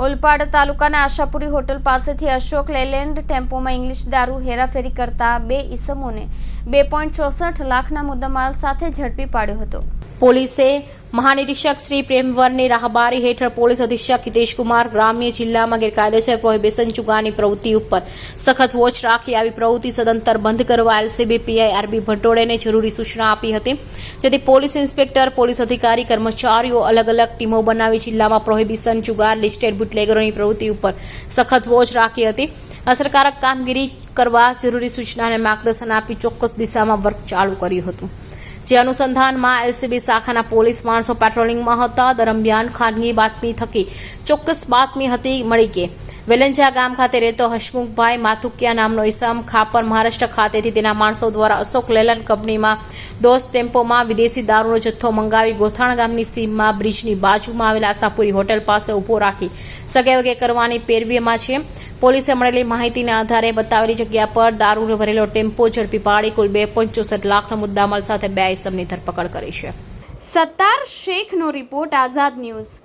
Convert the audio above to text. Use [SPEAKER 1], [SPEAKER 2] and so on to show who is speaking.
[SPEAKER 1] ઓલપાડ તાલુકાના આશાપુરી હોટલ પાસેથી Ashok Layland ટેમ્પોમાં English દારૂ હેરાફેરી કરતા બે ઈસમોને બે પોઈન્ટ ચોસઠ લાખના મુદ્દામાલ સાથે ઝડપી પાડ્યો હતો.
[SPEAKER 2] પોલીસે મહાનિરીક્ષક શ્રી પ્રેમવરની રાહબારી હેઠળ પોલીસ અધિક્ષક હિતેશકુમાર ગ્રામ્ય જિલ્લામાં ગેરકાયદેસર પ્રોહિબેશન ચુકાની પ્રવૃત્તિ ઉપર સખત વોચ રાખી આવી પ્રવૃત્તિ સદંતર બંધ કરવા એલસીબી પીઆઈ આરબી ભટોડેને જરૂરી સૂચના આપી હતી. જેથી પોલીસ ઇન્સ્પેક્ટર, પોલીસ અધિકારી, કર્મચારીઓ અલગ અલગ ટીમો બનાવી જિલ્લામાં પ્રોહિબિશન જુગાર લિસ્ટેડ બુટલેગરોની પ્રવૃત્તિ ઉપર સખત વોચ રાખી હતી. અસરકારક કામગીરી કરવા જરૂરી સૂચના અને માર્ગદર્શન આપી ચોક્કસ દિશામાં વર્ક ચાલુ કર્યું હતું. જે અનુસંધાનમાં એલસીબી શાખાના પોલીસ માણસો પેટ્રોલિંગમાં હતા. દરમિયાન ખાનગી બાતમી થકી ચોક્કસ બાતમી હતી મળી કે વેલંજા ગામ ખાતે રહેતો હસમુખભાઈ માથુકિયા નામનો ઈસમ ખાપર મહારાષ્ટ્ર ખાતેથી તેના માણસો દ્વારા અશોક લેલન કંપનીમાં દોસ્ત ટેમ્પોમાં વિદેશી દારૂનો જથ્થો મંગાવી ગોથાણ ગામની સીમમાં બ્રિજની બાજુમાં આવેલા આશાપુરી હોટેલ પાસે ઊભો રાખી સગેવગે કરવાની પેરવીમાં છે. પોલીસે મળેલી માહિતીના આધારે બતાવેલી જગ્યા પર દારૂનો ભરેલો ટેમ્પો ઝડપી પાડી કુલ બે પોઈન્ટ ચોસઠ લાખનો મુદ્દામાલ સાથે બે ઇસમની ધરપકડ કરી છે.
[SPEAKER 1] સત્તાર શેખનો રિપોર્ટ આઝાદ ન્યૂઝ.